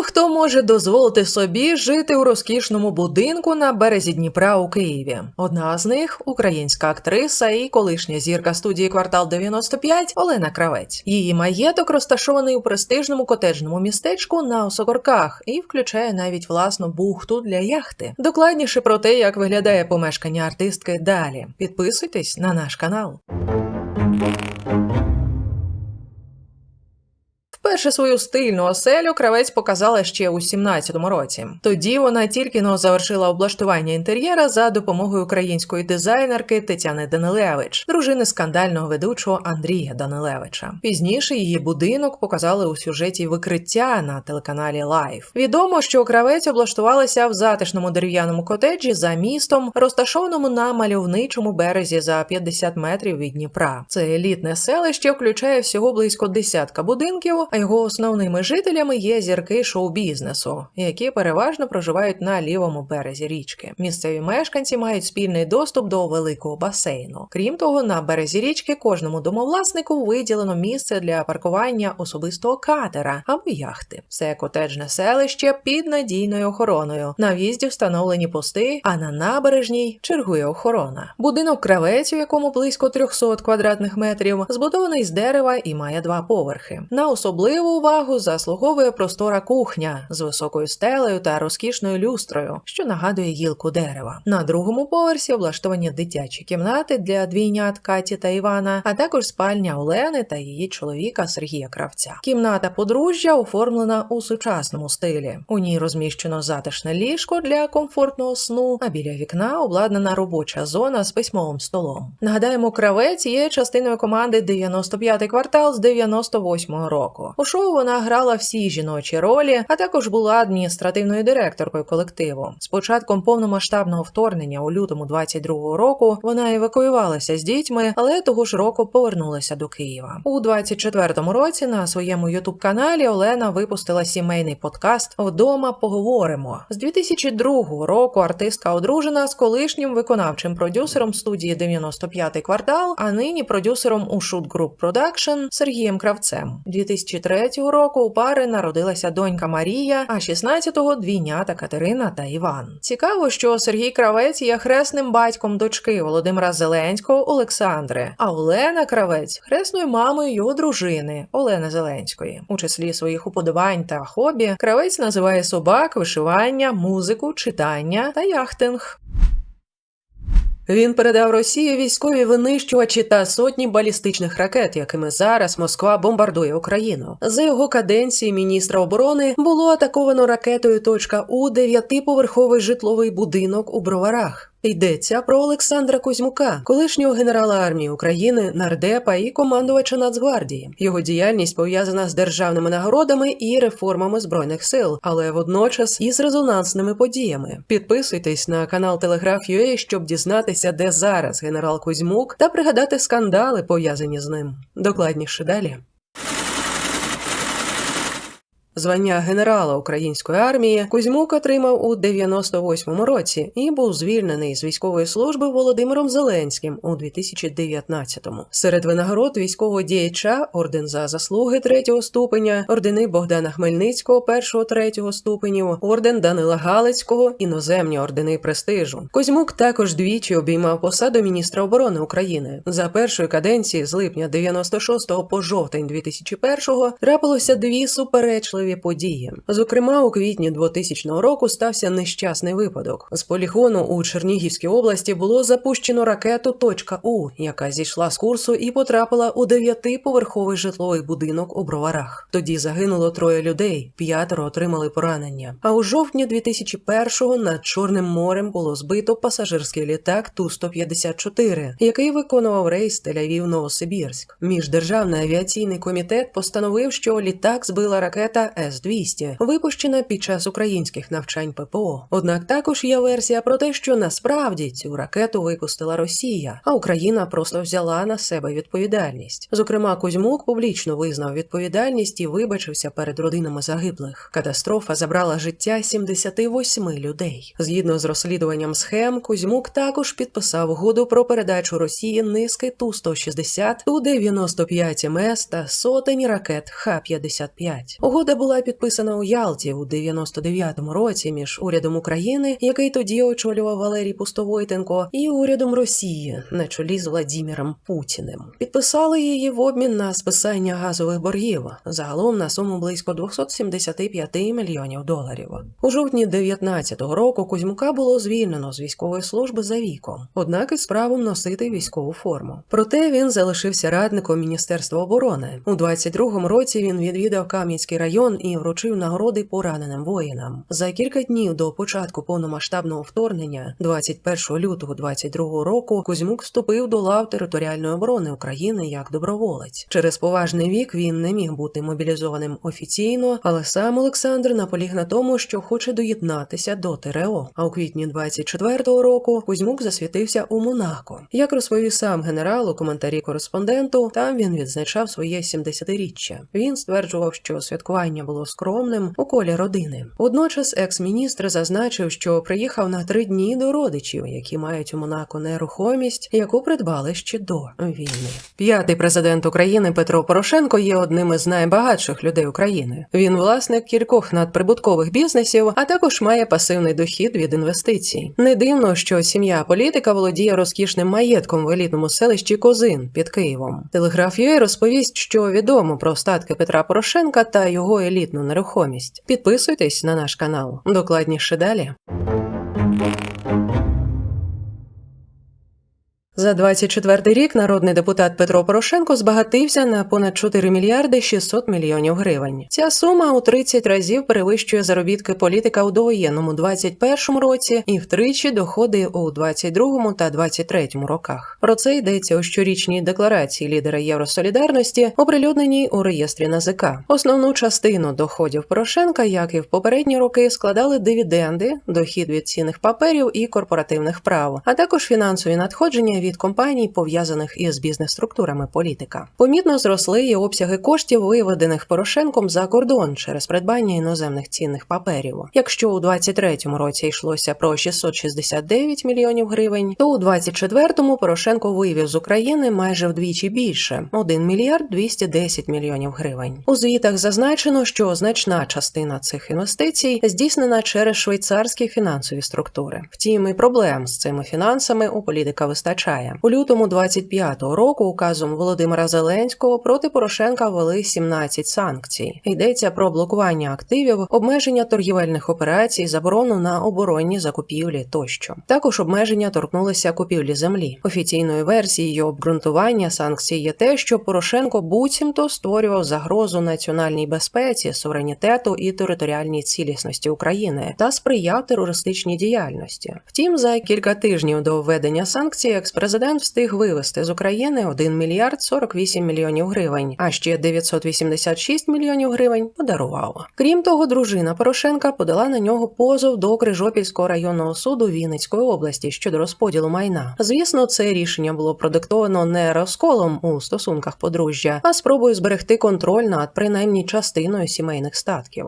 Мало хто може дозволити собі жити у розкішному будинку на березі Дніпра у Києві. Одна з них українська актриса і колишня зірка студії квартал 95 Олена Кравець. Її маєток розташований у престижному котеджному містечку на Осокорках і включає навіть власну бухту для яхти. Докладніше про те, як виглядає помешкання артистки далі. Підписуйтесь на наш канал. Вперше свою стильну оселю кравець показала ще у 17-му році. Тоді вона тільки но завершила облаштування інтер'єра за допомогою української дизайнерки Тетяни Данилевич, дружини скандального ведучого Андрія Данилевича. Пізніше її будинок показали у сюжеті викриття на телеканалі Лайф. Відомо, що кравець облаштувалася в затишному дерев'яному котеджі за містом, розташованому на мальовничому березі за 50 метрів від Дніпра. Це елітне селище включає всього близько десятка будинків а його основними жителями є зірки шоу-бізнесу, які переважно проживають на лівому березі річки. Місцеві мешканці мають спільний доступ до великого басейну. Крім того, на березі річки кожному домовласнику виділено місце для паркування особистого катера або яхти. Все котеджне селище під надійною охороною. На в'їзді встановлені пости, а на набережній чергує охорона. Будинок кравець, у якому близько 300 квадратних метрів, збудований з дерева і має два поверхи. На особливо Особливу увагу заслуговує простора кухня з високою стелею та розкішною люстрою, що нагадує гілку дерева. На другому поверсі облаштовані дитячі кімнати для двійнят Каті та Івана, а також спальня Олени та її чоловіка Сергія Кравця. Кімната подружжя оформлена у сучасному стилі. У ній розміщено затишне ліжко для комфортного сну, а біля вікна обладнана робоча зона з письмовим столом. Нагадаємо, кравець є частиною команди 95-й квартал з 98-го року. У шоу вона грала всі жіночі ролі, а також була адміністративною директоркою колективу. З початком повномасштабного вторгнення у лютому 22-го року вона евакуювалася з дітьми, але того ж року повернулася до Києва. У 24-му році на своєму ютуб-каналі Олена випустила сімейний подкаст Вдома поговоримо з 2002 року. Артистка одружена з колишнім виконавчим продюсером студії 95-й квартал, а нині продюсером у Shoot Group Production Сергієм Кравцем. 2000 2003 року у пари народилася донька Марія, а 16-го – двійнята Катерина та Іван. Цікаво, що Сергій Кравець є хресним батьком дочки Володимира Зеленського Олександри, а Олена Кравець хресною мамою його дружини Олени Зеленської. У числі своїх уподобань та хобі кравець називає собак, вишивання, музику, читання та яхтинг. Він передав Росії військові винищувачі та сотні балістичних ракет, якими зараз Москва бомбардує Україну. За його каденції міністра оборони було атаковано ракетою точка У дев'ятиповерховий житловий будинок у Броварах. Йдеться про Олександра Кузьмука, колишнього генерала армії України, нардепа і командувача Нацгвардії. Його діяльність пов'язана з державними нагородами і реформами збройних сил, але водночас із резонансними подіями. Підписуйтесь на канал Телеграф.ua, щоб дізнатися, де зараз генерал Кузьмук, та пригадати скандали пов'язані з ним. Докладніше далі. Звання генерала української армії Кузьмук отримав у 98-му році і був звільнений з військової служби Володимиром Зеленським у 2019-му. Серед винагород військового діяча орден за заслуги третього ступеня, ордени Богдана Хмельницького першого третього ступенів, орден Данила Галицького, іноземні ордени престижу. Кузьмук також двічі обіймав посаду міністра оборони України. За першої каденції з липня 96-го по жовтень 2001-го трапилося дві суперечливі важливі події. Зокрема, у квітні 2000 року стався нещасний випадок. З полігону у Чернігівській області було запущено ракету «Точка У», яка зійшла з курсу і потрапила у дев'ятиповерховий житловий будинок у броварах. Тоді загинуло троє людей, п'ятеро отримали поранення. А у жовтні 2001-го над Чорним морем було збито пасажирський літак Ту 154 який виконував рейс Тель-Авів Новосибірськ. Міждержавний авіаційний комітет постановив, що літак збила ракета С-200, випущена під час українських навчань ППО. Однак також є версія про те, що насправді цю ракету випустила Росія, а Україна просто взяла на себе відповідальність. Зокрема, Кузьмук публічно визнав відповідальність і вибачився перед родинами загиблих. Катастрофа забрала життя 78 людей. Згідно з розслідуванням схем, Кузьмук також підписав угоду про передачу Росії низки ту 160 ту 95 МС та сотень ракет Х-55. Угода була підписана у Ялті у 99-му році між урядом України, який тоді очолював Валерій Пустовойтенко, і урядом Росії на чолі з Владіміром Путіним. Підписали її в обмін на списання газових боргів загалом на суму близько 275 мільйонів доларів. У жовтні 19-го року Кузьмука було звільнено з військової служби за віком, однак із правом носити військову форму. Проте він залишився радником Міністерства оборони. У 22-му році він відвідав Кам'янський район і вручив нагороди пораненим воїнам. За кілька днів до початку повномасштабного вторгнення, 21 лютого 22 року, Кузьмук вступив до лав територіальної оборони України як доброволець. Через поважний вік він не міг бути мобілізованим офіційно, але сам Олександр наполіг на тому, що хоче доєднатися до ТРО. А у квітні 24-го року Кузьмук засвітився у Монако. Як розповів сам генерал у коментарі кореспонденту, там він відзначав своє 70-річчя. Він стверджував, що святкування було скромним у колі родини. Водночас, екс-міністр зазначив, що приїхав на три дні до родичів, які мають у Монако нерухомість, яку придбали ще до війни. П'ятий президент України Петро Порошенко є одним із найбагатших людей України. Він власник кількох надприбуткових бізнесів, а також має пасивний дохід від інвестицій. Не дивно, що сім'я політика володіє розкішним маєтком в елітному селищі Козин під Києвом. Телеграф розповість, що відомо про статки Петра Порошенка та його елітну нерухомість. Підписуйтесь на наш канал. Докладніше далі. За 24 рік народний депутат Петро Порошенко збагатився на понад 4 мільярди 600 мільйонів гривень. Ця сума у 30 разів перевищує заробітки політика у довоєнному 21 році і втричі доходи у 22 та 23 роках. Про це йдеться у щорічній декларації лідера Євросолідарності, оприлюдненій у реєстрі НАЗК. Основну частину доходів Порошенка, як і в попередні роки, складали дивіденди, дохід від цінних паперів і корпоративних прав, а також фінансові надходження від компаній, пов'язаних із бізнес-структурами політика. Помітно зросли і обсяги коштів, виведених Порошенком за кордон через придбання іноземних цінних паперів. Якщо у 23-му році йшлося про 669 мільйонів гривень, то у 24-му Порошенко вивів з України майже вдвічі більше 1 мільярд 210 мільйонів гривень. У звітах зазначено, що значна частина цих інвестицій здійснена через швейцарські фінансові структури. Втім, і проблем з цими фінансами у політика вистачає. У лютому 25-го року указом Володимира Зеленського проти Порошенка ввели 17 санкцій. Йдеться про блокування активів, обмеження торгівельних операцій, заборону на оборонні закупівлі тощо. Також обмеження торкнулися купівлі землі. Офіційною версією обґрунтування санкцій є те, що Порошенко буцімто створював загрозу національній безпеці, суверенітету і територіальній цілісності України та сприяв терористичній діяльності. Втім, за кілька тижнів до введення санкцій експрезидент встиг вивести з України 1 мільярд 48 мільйонів гривень, а ще 986 мільйонів гривень подарував. Крім того, дружина Порошенка подала на нього позов до Крижопільського районного суду Вінницької області щодо розподілу майна. Звісно, це рішення було продиктовано не розколом у стосунках подружжя, а спробою зберегти контроль над принаймні частиною сімейних статків.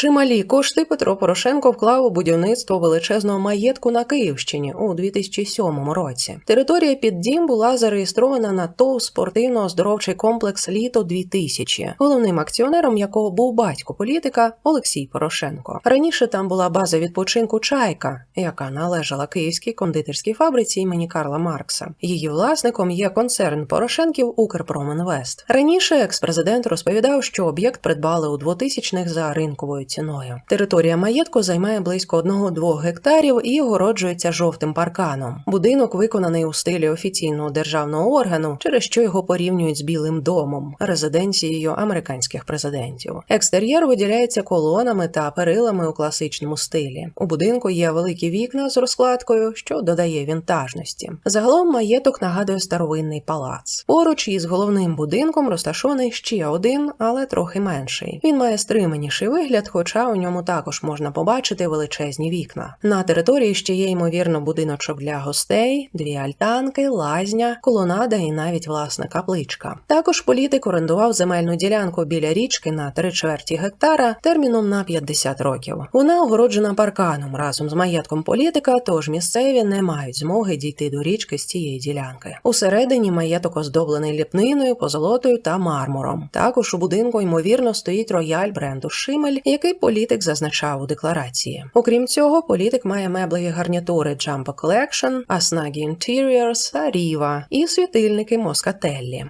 Чималі кошти Петро Порошенко вклав у будівництво величезного маєтку на Київщині у 2007 році. Територія під дім була зареєстрована на ТОВ спортивно-оздоровчий комплекс Літо 2000 головним акціонером якого був батько політика Олексій Порошенко. Раніше там була база відпочинку Чайка, яка належала київській кондитерській фабриці імені Карла Маркса. Її власником є концерн Порошенків Укрпромінвест. Раніше експрезидент розповідав, що об'єкт придбали у 2000-х за ринковою ціною. Територія маєтку займає близько 1-2 гектарів і огороджується жовтим парканом. Будинок виконаний у стилі офіційного державного органу, через що його порівнюють з Білим домом, резиденцією американських президентів. Екстер'єр виділяється колонами та перилами у класичному стилі. У будинку є великі вікна з розкладкою, що додає вінтажності. Загалом маєток нагадує старовинний палац. Поруч із головним будинком розташований ще один, але трохи менший. Він має стриманіший вигляд, хоча у ньому також можна побачити величезні вікна. На території ще є ймовірно будиночок для гостей, дві альтанки, лазня, колонада і навіть власна капличка. Також політик орендував земельну ділянку біля річки на три чверті гектара терміном на 50 років. Вона огороджена парканом разом з маєтком політика, тож місцеві не мають змоги дійти до річки з цієї ділянки. Усередині маєток оздоблений ліпниною, позолотою та мармуром. Також у будинку ймовірно стоїть рояль бренду Шимель, який політик зазначав у декларації. Окрім цього, політик має меблеві гарнітури Jumbo Collection, Asnagi Interiors та Riva і світильники Москателлі.